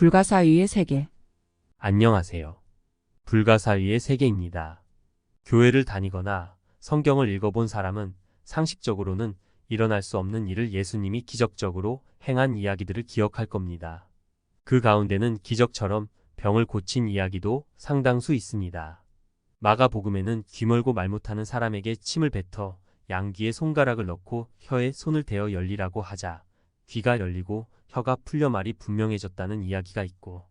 불가사의의 세계. 안녕하세요. 불가사의의 세계입니다. 교회를 다니거나 성경을 읽어본 사람은 상식적으로는 일어날 수 없는 일을 예수님이 기적적으로 행한 이야기들을 기억할 겁니다. 그 가운데는 기적처럼 병을 고친 이야기도 상당수 있습니다. 마가복음에는 귀멀고 말 못하는 사람에게 침을 뱉어 양귀에 손가락을 넣고 혀에 손을 대어 열리라고 하자 귀가 열리고 혀가 풀려 말이 분명해졌다는 이야기가 있고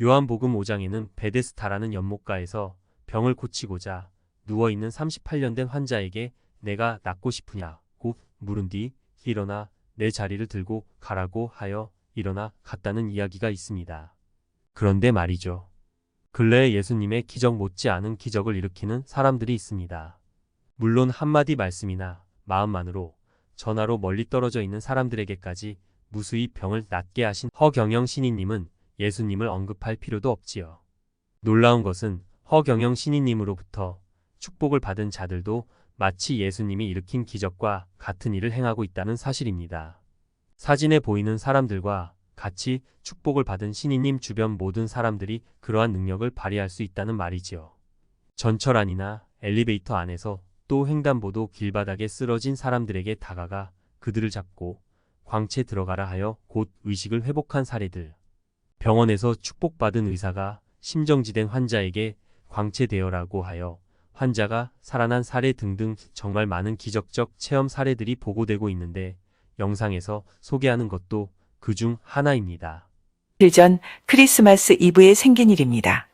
요한복음 5장에는 베데스타라는 연못가에서 병을 고치고자 누워있는 38년 된 환자에게 내가 낫고 싶으냐고 물은 뒤 일어나 내 자리를 들고 가라고 하여 일어나 갔다는 이야기가 있습니다. 그런데 말이죠. 근래에 예수님의 기적 못지 않은 기적을 일으키는 사람들이 있습니다. 물론 한마디 말씀이나 마음만으로 전화로 멀리 떨어져 있는 사람들에게까지 무수히 병을 낫게 하신 허경영 신인님은 예수님을 언급할 필요도 없지요. 놀라운 것은 허경영 신인님으로부터 축복을 받은 자들도 마치 예수님이 일으킨 기적과 같은 일을 행하고 있다는 사실입니다. 사진에 보이는 사람들과 같이 축복을 받은 신인님 주변 모든 사람들이 그러한 능력을 발휘할 수 있다는 말이지요. 전철 안이나 엘리베이터 안에서 또 횡단보도 길바닥에 쓰러진 사람들에게 다가가 그들을 잡고 광채 들어가라 하여 곧 의식을 회복한 사례들. 병원에서 축복받은 의사가 심정지된 환자에게 광채되어라고 하여 환자가 살아난 사례 등등 정말 많은 기적적 체험 사례들이 보고되고 있는데 영상에서 소개하는 것도 그 중 하나입니다. 이틀 전 크리스마스 이브에 생긴 일입니다.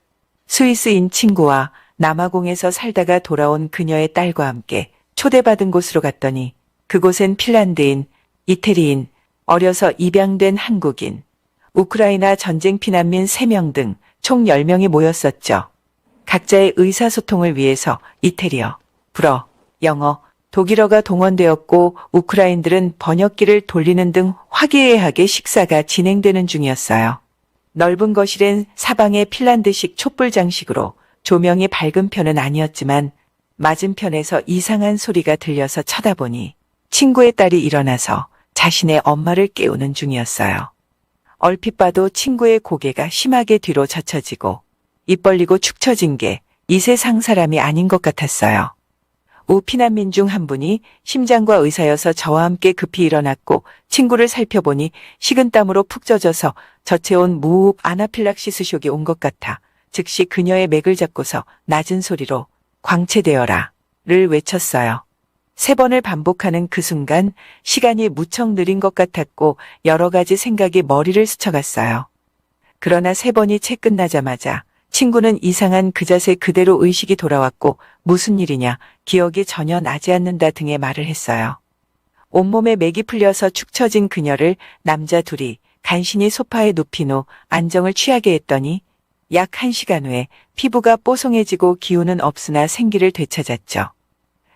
스위스인 친구와 남아공에서 살다가 돌아온 그녀의 딸과 함께 초대받은 곳으로 갔더니 그곳엔 핀란드인, 이태리인, 어려서 입양된 한국인, 우크라이나 전쟁 피난민 3명 등 총 10명이 모였었죠. 각자의 의사소통을 위해서 이태리어, 불어, 영어, 독일어가 동원되었고 우크라인들은 번역기를 돌리는 등 화기애애하게 식사가 진행되는 중이었어요. 넓은 거실엔 사방에 핀란드식 촛불 장식으로 조명이 밝은 편은 아니었지만 맞은편에서 이상한 소리가 들려서 쳐다보니 친구의 딸이 일어나서 자신의 엄마를 깨우는 중이었어요. 얼핏 봐도 친구의 고개가 심하게 뒤로 젖혀지고 입 벌리고 축 처진 게 이 세상 사람이 아닌 것 같았어요. 우피난민 중 한 분이 심장과 의사여서 저와 함께 급히 일어났고 친구를 살펴보니 식은땀으로 푹 젖어서 저체온 무호흡 아나필락시스 쇼이 온것 같아 즉시 그녀의 맥을 잡고서 낮은 소리로 광채되어라 를 외쳤어요. 세 번을 반복하는 그 순간 시간이 무척 느린 것 같았고 여러 가지 생각이 머리를 스쳐갔어요. 그러나 세 번이 채 끝나자마자 친구는 이상한 그 자세 그대로 의식이 돌아왔고 무슨 일이냐 기억이 전혀 나지 않는다 등의 말을 했어요. 온몸에 맥이 풀려서 축 처진 그녀를 남자 둘이 간신히 소파에 눕힌 후 안정을 취하게 했더니 약한 시간 후에 피부가 뽀송해지고 기운은 없으나 생기를 되찾았죠.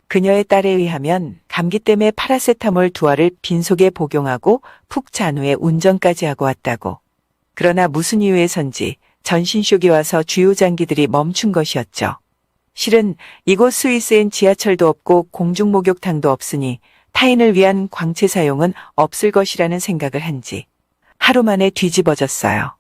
그녀의 딸에 의하면 감기 때문에 파라세타몰 두 알을 빈속에 복용하고 푹 잔 후에 운전까지 하고 왔다고. 그러나 무슨 이유에선지 전신쇼기 와서 주요 장기들이 멈춘 것이었죠. 실은 이곳 스위스엔 지하철도 없고 공중 목욕탕도 없으니 타인을 위한 광채 사용은 없을 것이라는 생각을 한지 하루 만에 뒤집어졌어요.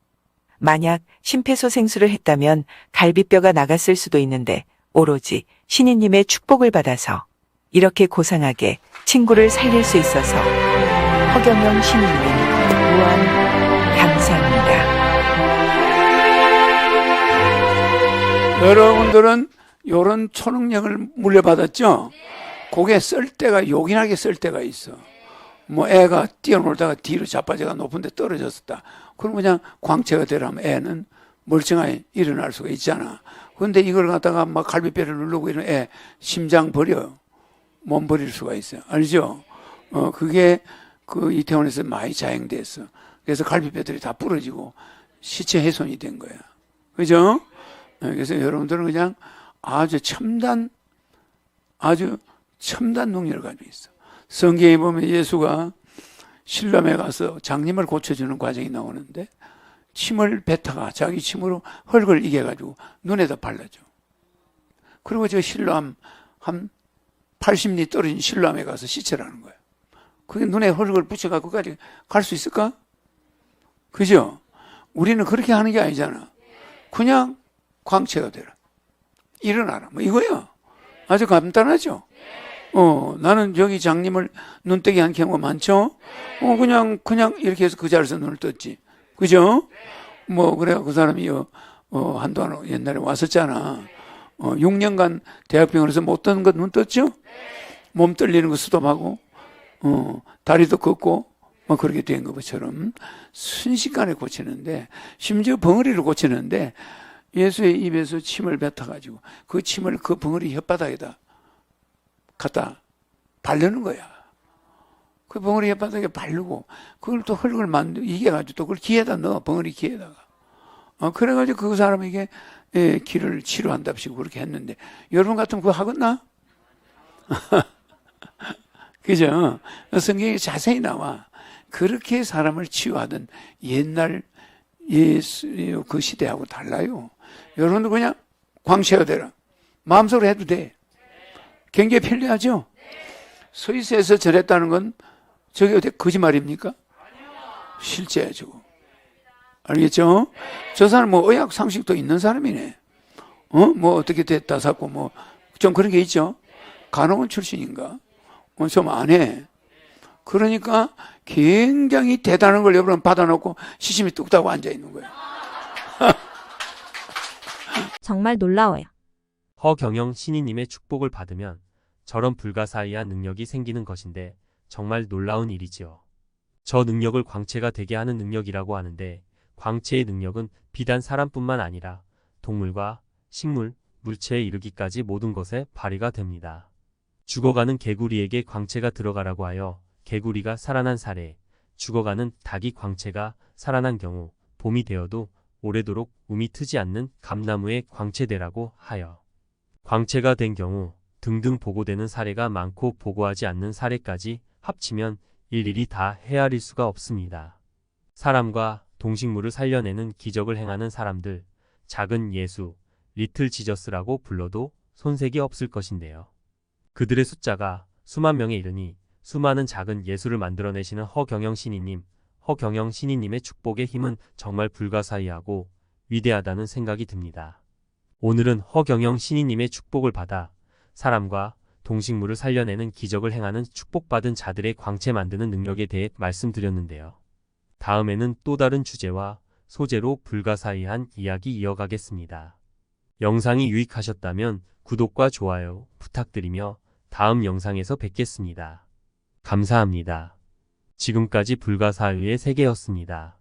만약 심폐소생술을 했다면 갈비뼈가 나갔을 수도 있는데 오로지 신이님의 축복을 받아서 이렇게 고상하게 친구를 살릴 수 있어서 허경영 신이님 무한 감사합니다. 여러분들은 요런 초능력을 물려받았죠? 그게 쓸 때가 요긴하게 쓸 때가 있어. 뭐 애가 뛰어놀다가 뒤로 자빠져가 높은 데 떨어졌었다. 그럼 그냥 광채가 되라면 애는 멀쩡하게 일어날 수가 있잖아. 근데 이걸 갖다가 막 갈비뼈를 누르고 이런 애 심장 버려. 몸 버릴 수가 있어요. 알죠? 어, 그게 그 이태원에서 많이 자행됐어. 그래서 갈비뼈들이 다 부러지고 시체 훼손이 된 거야. 그죠? 어, 그래서 여러분들은 그냥 아주 첨단, 아주 첨단 능력을 가지고 있어. 성경에 보면 예수가 신람에 가서 장님을 고쳐주는 과정이 나오는데 침을 뱉다가 자기 침으로 흙을 이겨가지고 눈에다 발라줘. 그리고 저 신람 한 80리 떨어진 신람에 가서 시체라는 거야. 그게 눈에 흙을 붙여갖고 까지 갈 수 있을까? 그죠? 우리는 그렇게 하는 게 아니잖아. 그냥 광채가 되라. 일어나라. 뭐 이거야. 아주 간단하죠? 어, 나는 저기 장님을 눈뜨게 한 경우가 많죠? 어, 그냥, 그냥 이렇게 해서 그 자리에서 눈을 떴지. 그죠? 뭐, 그래, 그 사람이, 어, 어, 한동안 옛날에 왔었잖아. 어, 6년간 대학병원에서 못 뜨는 거 눈 떴죠? 몸 떨리는 거 스톱하고, 어, 다리도 걷고, 뭐 그렇게 된 것처럼 순식간에 고치는데, 심지어 벙어리를 고치는데, 예수의 입에서 침을 뱉어가지고, 그 침을 그 벙어리 혓바닥에다 갖다 바르는 거야. 그 벙어리 혓바닥에 바르고, 그걸 또 흙을 만들, 이겨가지고 또 그걸 귀에다 넣어, 벙어리 귀에다가. 어, 그래가지고 그 사람에게 예, 길을 치료한답시고 그렇게 했는데, 여러분 같으면 그거 하겠나? 그죠? 성경에 자세히 나와. 그렇게 사람을 치유하던 옛날 예수, 그 시대하고 달라요. 여러분도 그냥 광채가 되라. 마음속으로 해도 돼. 굉장히 편리하죠? 스위스에서 저랬다는 건 저게 어디 거짓말입니까? 실제야, 저거. 알겠죠? 저 사람 뭐 의학 상식도 있는 사람이네. 어? 뭐 어떻게 됐다 샀고 뭐 좀 그런 게 있죠? 간호원 출신인가? 어, 좀안 해. 그러니까 굉장히 대단한 걸 여러분 받아놓고 시심이 뚝딱 앉아 있는 거예요. 정말 놀라워요. 허경영 신이님의 축복을 받으면 저런 불가사의한 능력이 생기는 것인데 정말 놀라운 일이지요. 저 능력을 광채가 되게 하는 능력이라고 하는데 광채의 능력은 비단 사람뿐만 아니라 동물과 식물, 물체에 이르기까지 모든 것에 발휘가 됩니다. 죽어가는 개구리에게 광채가 들어가라고 하여 개구리가 살아난 사례, 죽어가는 닭이 광채가 살아난 경우 봄이 되어도 오래도록 움이 트지 않는 감나무에 광채되라고 하여 광채가 된 경우 등등 보고되는 사례가 많고 보고하지 않는 사례까지 합치면 일일이 다 헤아릴 수가 없습니다. 사람과 동식물을 살려내는 기적을 행하는 사람들, 작은 예수, 리틀 지저스라고 불러도 손색이 없을 것인데요. 그들의 숫자가 수만 명에 이르니 수많은 작은 예수를 만들어내시는 허경영 신이님, 허경영 신이님의 축복의 힘은 정말 불가사의하고 위대하다는 생각이 듭니다. 오늘은 허경영 신이님의 축복을 받아 사람과 동식물을 살려내는 기적을 행하는 축복받은 자들의 광채 만드는 능력에 대해 말씀드렸는데요. 다음에는 또 다른 주제와 소재로 불가사의한 이야기 이어가겠습니다. 영상이 유익하셨다면 구독과 좋아요 부탁드리며 다음 영상에서 뵙겠습니다. 감사합니다. 지금까지 불가사의의 세계였습니다.